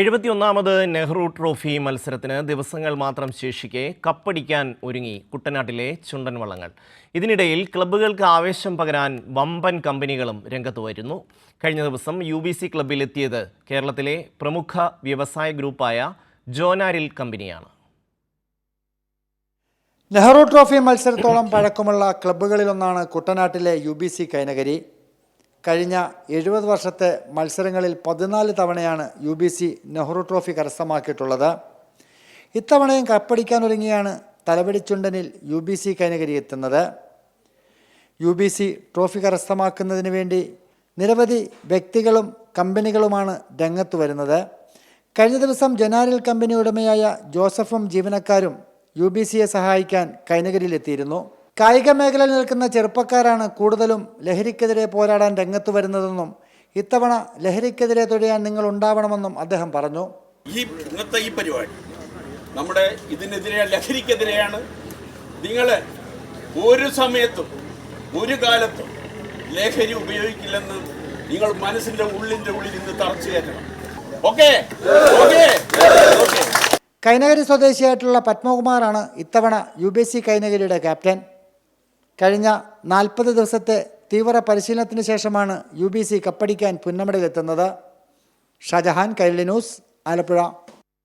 എഴുപത്തിയൊന്നാമത് Nehru trophy മത്സരത്തിന് ദിവസങ്ങൾ മാത്രം ശേഷിക്കെ കപ്പടിക്കാൻ ഒരുങ്ങി കുട്ടനാട്ടിലെ ചുണ്ടൻ വള്ളങ്ങൾ. ഇതിനിടയിൽ ക്ലബ്ബുകൾക്ക് ആവേശം പകരാൻ വമ്പൻ കമ്പനികളും രംഗത്ത് വരുന്നു. കഴിഞ്ഞ ദിവസം യു ബി സി ക്ലബ്ബിലെത്തിയത് കേരളത്തിലെ പ്രമുഖ വ്യവസായ ഗ്രൂപ്പായ ജോനാരിൽ കമ്പനിയാണ്. നെഹ്റു ട്രോഫി മത്സരത്തോളം പഴക്കമുള്ള ക്ലബ്ബുകളിലൊന്നാണ് കുട്ടനാട്ടിലെ യു ബി സി കൈനകരി. കഴിഞ്ഞ എഴുപത് വർഷത്തെ മത്സരങ്ങളിൽ പതിനാല് തവണയാണ് U B C Nehru trophy കരസ്ഥമാക്കിയിട്ടുള്ളത്. ഇത്തവണയും കപ്പടിക്കാനൊരുങ്ങിയാണ് തലവടിച്ചുണ്ടനിൽ യു ബി സി കൈനകരി എത്തുന്നത്. യു ബി സി ട്രോഫി കരസ്ഥമാക്കുന്നതിന് വേണ്ടി നിരവധി വ്യക്തികളും കമ്പനികളുമാണ് രംഗത്ത് വരുന്നത്. കഴിഞ്ഞ ദിവസം ജനാരിൽ കമ്പനി ഉടമയായ ജോസഫും ജീവനക്കാരും യു ബി സിയെ സഹായിക്കാൻ കൈനകരിയിലെത്തിയിരുന്നു കായിക മേഖലയിൽ നിൽക്കുന്ന ചെറുപ്പക്കാരാണ് കൂടുതലും ലഹരിക്കെതിരെ പോരാടാൻ രംഗത്ത് വരുന്നതെന്നും ഇത്തവണ ലഹരിക്കെതിരെ തുഴയാൻ നിങ്ങൾ ഉണ്ടാവണമെന്നും അദ്ദേഹം പറഞ്ഞു. ഈ ഇന്നത്തെ ഈ പരിപാടി നമ്മുടെ ഇതിനെതിരെ ലഹരിക്കെതിരെയാണ് നിങ്ങൾ ഒരു സമയത്തും ഒരു കാലത്തും ലഹരി ഉപയോഗിക്കില്ലെന്ന് നിങ്ങൾ മനസ്സിന്റെ ഉള്ളിന്റെ ഉള്ളിൽ ഇന്ന് തറച്ചു കയറ്റണം. ഓക്കെ? കൈനകരി സ്വദേശിയായിട്ടുള്ള പത്മകുമാറാണ് ഇത്തവണ യു ബി സി കൈനകരിയുടെ ക്യാപ്റ്റൻ. കഴിഞ്ഞ നാൽപ്പത് ദിവസത്തെ തീവ്ര പരിശീലനത്തിന് ശേഷമാണ് യു ബി സി കപ്പടിക്കാൻ പുന്നമടയിലെത്തുന്നത് ഷാജഹാൻ കൈരളി ന്യൂസ് ആലപ്പുഴ.